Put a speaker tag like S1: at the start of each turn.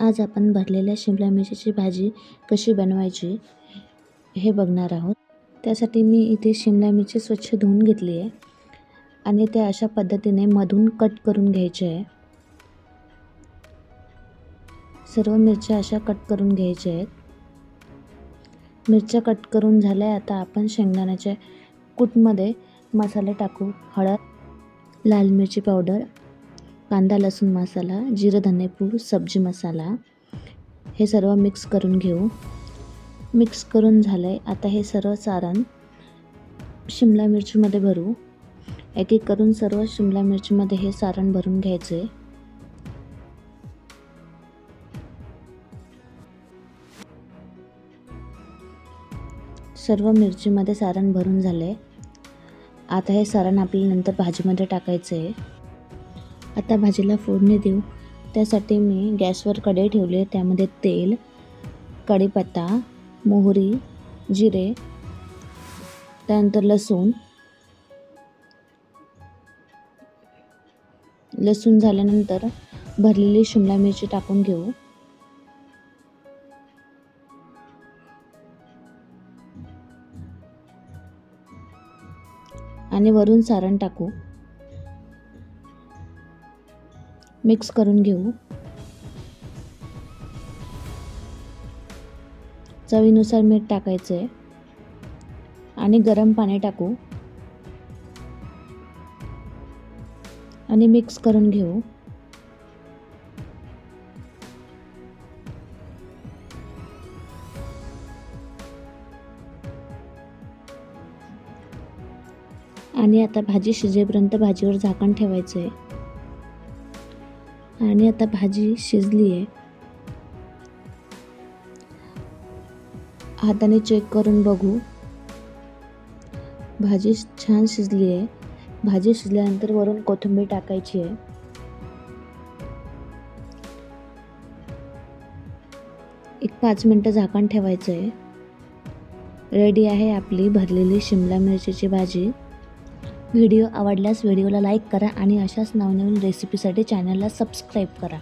S1: आज आपण भरलेल्या शिमला मिरचीची भाजी कशी बनवायची हे बघणार आहोत. त्यासाठी मी इथे शिमला मिरची स्वच्छ धुवून घेतली आहे आणि त्या अशा पद्धतीने मधून कट करून घ्यायचे आहे. सर्व मिरच्या अशा कट करून घ्यायच्या आहेत. मिरच्या कट करून झाल्या आता आपण शेंगदाण्याच्या कूटमध्ये मसाले टाकू हळद लाल मिरची पावडर कांदा लसूण मसाला जिरं धनेपूड सब्जी मसाला हे सर्व मिक्स करून घेऊ. मिक्स करून झालं आहे आता हे सर्व सारण शिमला मिरचीमध्ये भरू. एक एक करून सर्व शिमला मिरचीमध्ये हे सारण भरून घ्यायचं आहे सर्व मिरचीमध्ये सारण भरून झालं आहे आता हे सारण आपल्याला नंतर भाजीमध्ये टाकायचं आहे आता भाजीला फोडणी देऊ. त्यासाठी मी गॅसवर कढई ठेवले त्यामध्ये तेल कढीपत्ता मोहरी जिरे त्यानंतर लसूण. लसूण झाल्यानंतर भरलेली शिमला मिरची टाकून घेऊ. आणि वरून सारण टाकू. मिक्स करून घेऊ. चवीनुसार मीठ टाकायचं आहे आणि गरम पाणी टाकू. आणि मिक्स करून घेऊ. आणि आता भाजी शिजेपर्यंत भाजीवर झाकण ठेवायचं आहे आणि आता भाजी शिजली आहे हाताने चेक करून बघू. भाजी छान शिजली आहे भाजी शिजल्यानंतर वरून कोथिंबीर टाकायची आहे एक पाच मिनटं झाकण ठेवायचं आहे रेडी आहे आपली भरलेली शिमला मिरचीची भाजी. व्हिडिओ आवडल्यास व्हिडिओला लाईक करा आणि अशाच नवनवीन रेसिपीसाठी चॅनलला सबस्क्राईब करा.